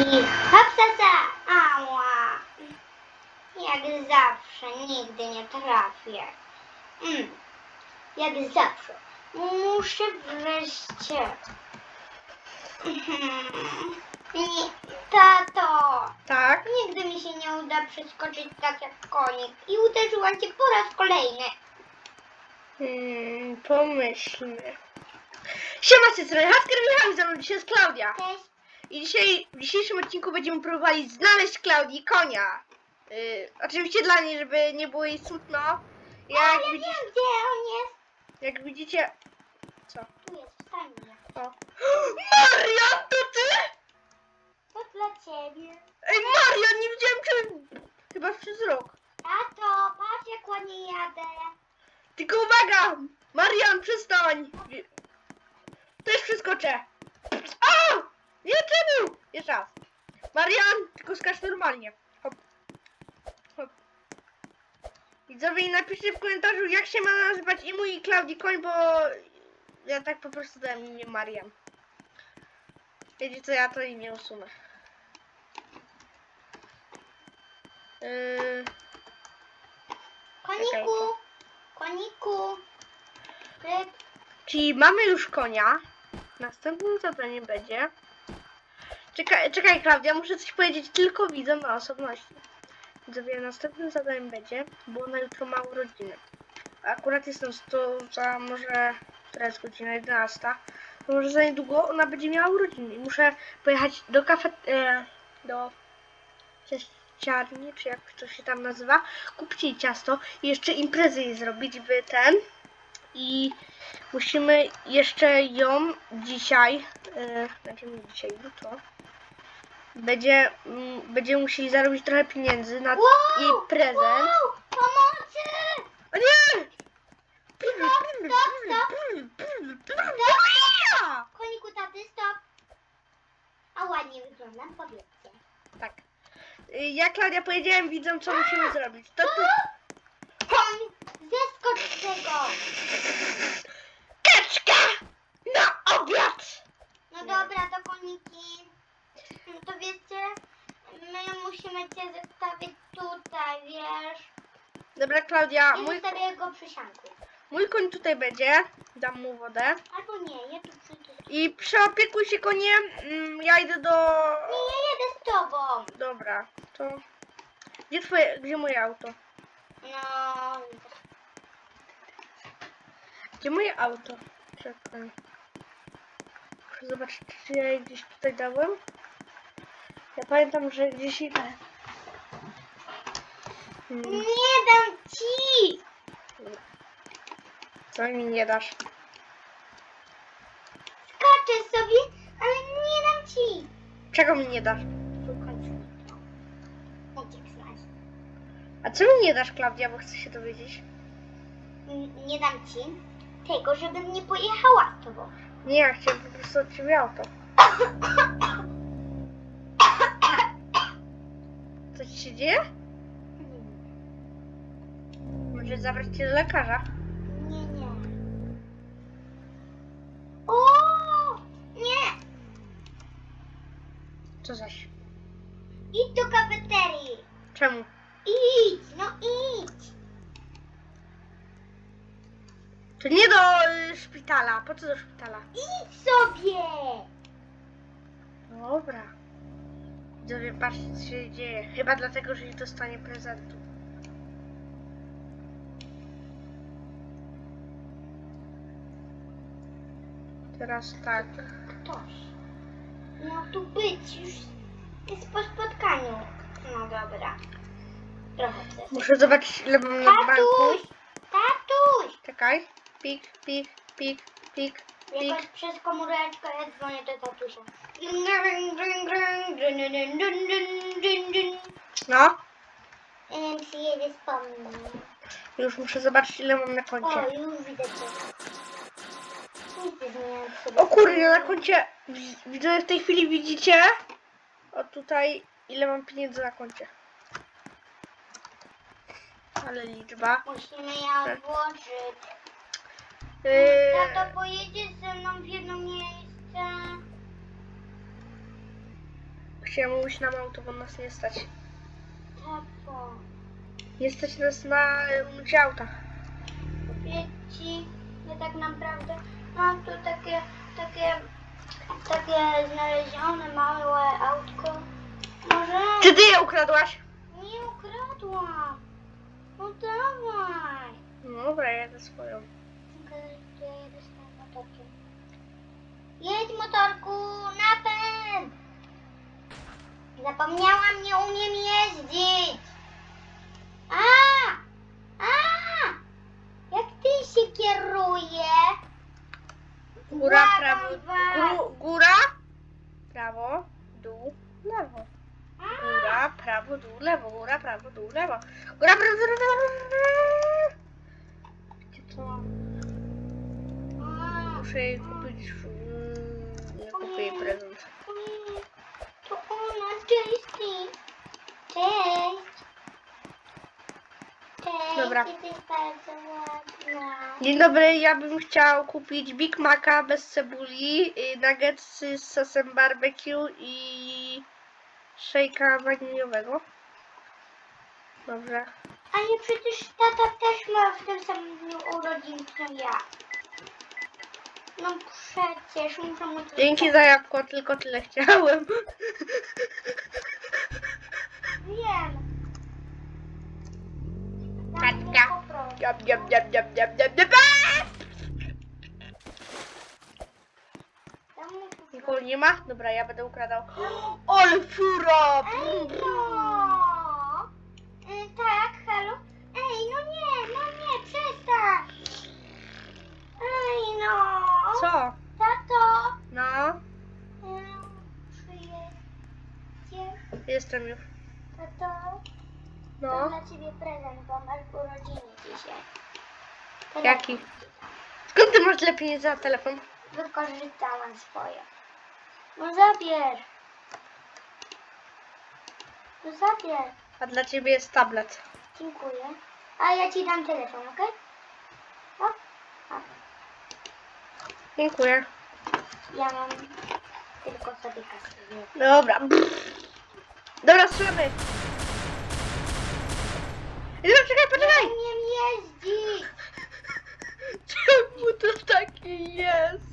I hapsasa! Ała! Jak zawsze, nigdy nie trafię. Mm. Jak zawsze. Muszę wreszcie. Mhm. Nie, tato! Tak? Nigdy mi się nie uda przeskoczyć tak jak konik. I uderzyła cię po raz kolejny. Hmm, pomyślmy. Siema, systrony, Hasker Michał, ze mną dzisiaj jest Klaudia. Cześć. I dzisiaj, w dzisiejszym odcinku będziemy próbowali znaleźć Klaudii konia. Yy, oczywiście dla niej, żeby nie było jej smutno. A, Jak, ja widzicie, wiem, gdzie on jest. jak widzicie... Co? Tu jest, wstań. O. Marian, to ty? To dla ciebie. Ej, Marian, nie widziałem cię chyba przez rok. Tato, patrz jak ładnie jadę. Tylko uwaga! Marian, przestań! Też przeskoczę. Nie, czemu? Jeszcze raz. Marian, tylko skacz normalnie. Hop. Hop. Widzowie, napiszcie w komentarzu, jak się ma nazywać i mój i Klaudii koń, bo ja tak po prostu dałem imię Marian. Wiecie co, ja to i nie usunę. Yy, Koniku, koniku. Ryb. Czyli mamy już konia. Następnym zadaniem będzie. Czekaj, czekaj Klaudia, muszę coś powiedzieć tylko widzom na osobności. Widzowie, następnym zadaniem będzie, bo ona jutro ma urodziny. Akurat jestem to za może, teraz godzina 11, to może za niedługo ona będzie miała urodziny. I muszę pojechać do kafe, e, do ciaściarni, czy jak to się tam nazywa, kupić jej ciasto i jeszcze imprezę jej zrobić, by ten i musimy jeszcze ją dzisiaj, e, znaczy nie dzisiaj, jutro, będzie, mm, będziemy musieli zarobić trochę pieniędzy na jej prezent. Wow, pomocy! O nie! Koniku, taty, stop. A ładnie wyglądam, powiedzcie. Tak. Y, Ja Klaudia powiedziałem widzom co musimy zrobić. To tu Koń, zeskocz z tego. kaczka na obiad! No dobra, to koniki. No to wiecie, my musimy cię zostawić tutaj, wiesz. Dobra Klaudia, I mój, zostawię go przy sianku. mój koń tutaj będzie. Dam mu wodę. Albo nie, ja tu przyjdę. I przeopiekuj się koniem. Mm, Ja idę do... Nie, ja jedę z tobą. Dobra, to... Gdzie twoje, gdzie moje auto? No, Gdzie moje auto? Czekaj. Muszę zobaczyć, czy ja je gdzieś tutaj dałem. Ja pamiętam, że gdzieś dałem. Hmm, nie dam ci. co mi nie dasz? Skaczę sobie, ale nie dam ci. Czego mi nie dasz? A co mi nie dasz, Klaudia, bo chcę się dowiedzieć? Nie dam ci tego, żebym nie pojechała z tobą. Nie, ja chciałem po prostu od ciebie auto. Co ci się dzieje? Może zabrać cię do lekarza? Nie, nie. O! Nie! Co zaś? Idź do kafeterii. Czemu? Idź, no idź. To nie do y, szpitala. Po co do szpitala? Idź sobie. Dobra. Widzowie, patrzcie co się dzieje. Chyba dlatego, że nie dostanie prezentu. Teraz tak. Ktoś miał tu być. Już jest po spotkaniu. No dobra. Trochę. Muszę zobaczyć ile mam na banku. Tatuś! Tatuś! Czekaj. Pik, pik, pik, pik, Jakoś pik. przez komóreczkę ja dzwonię do tatusia. No. Em, Przyjedzie wspomnę. Już muszę zobaczyć ile mam na O, koncie. już widzę cię. O kurde, na koncie. wi- Widzę w tej chwili widzicie. O tutaj ile mam pieniędzy na koncie. Ale liczba. Musimy je odłożyć. Yy, Tato pojedzie ze mną w jedno miejsce. Chciałem mówić nam auto, bo nas nie stać. Tato, Nie stać nas na umycie auta. Wieci, ja tak naprawdę mam tu takie, takie, takie znalezione małe autko. Może Czy ty je ukradłaś? nie ukradłam. No dawaj. No dobra, swoją. Ja motorkiem. Jedź motorku, napęd! Zapomniałam, nie umiem jeździć. A! Jak ty się kieruje? Góra, Błagam prawo, gó- góra, prawo, dół, lewo. Góra, prawo, dół, lewo, góra, prawo, dół, lewo. Góra, prawo, dół, lewo. Co? A! Muszę jej kupić... Dobra. Dzień dobry, ja bym chciał kupić Big Maca bez cebuli, y, nuggetsy z sosem barbecue i szejka waniliowego. Dobrze. A nie przecież tata też ma w tym samym dniu urodzin co ja. No przecież muszę mu to Dzięki za jabłko, tylko tyle chciałem. Wiem. Jab, jab, jab, jab, jab, jab, jab. Nikogo nie ma? Dobra, ja będę ukradał. Ale fura! Ej no! Y, tak, halo? Ej, no nie, no nie, przestań! Ej no! Co? Tato! No, Y, Przyjedziesz? jestem już. No, dla ciebie prezent, bo masz urodziny dzisiaj. Telefon. jaki? Skąd ty masz pieniędzy za telefon? Wykorzystałam swoje. No zabierz. No zabierz. A dla ciebie jest tablet. Dziękuję. A ja ci dam telefon, okej? O, o. Dziękuję. Ja mam tylko sobie kasę. Dobra. Dobra, strzelamy. Dobra, czekaj, Nie poczekaj. umiem jeździć. Czemu to taki jest?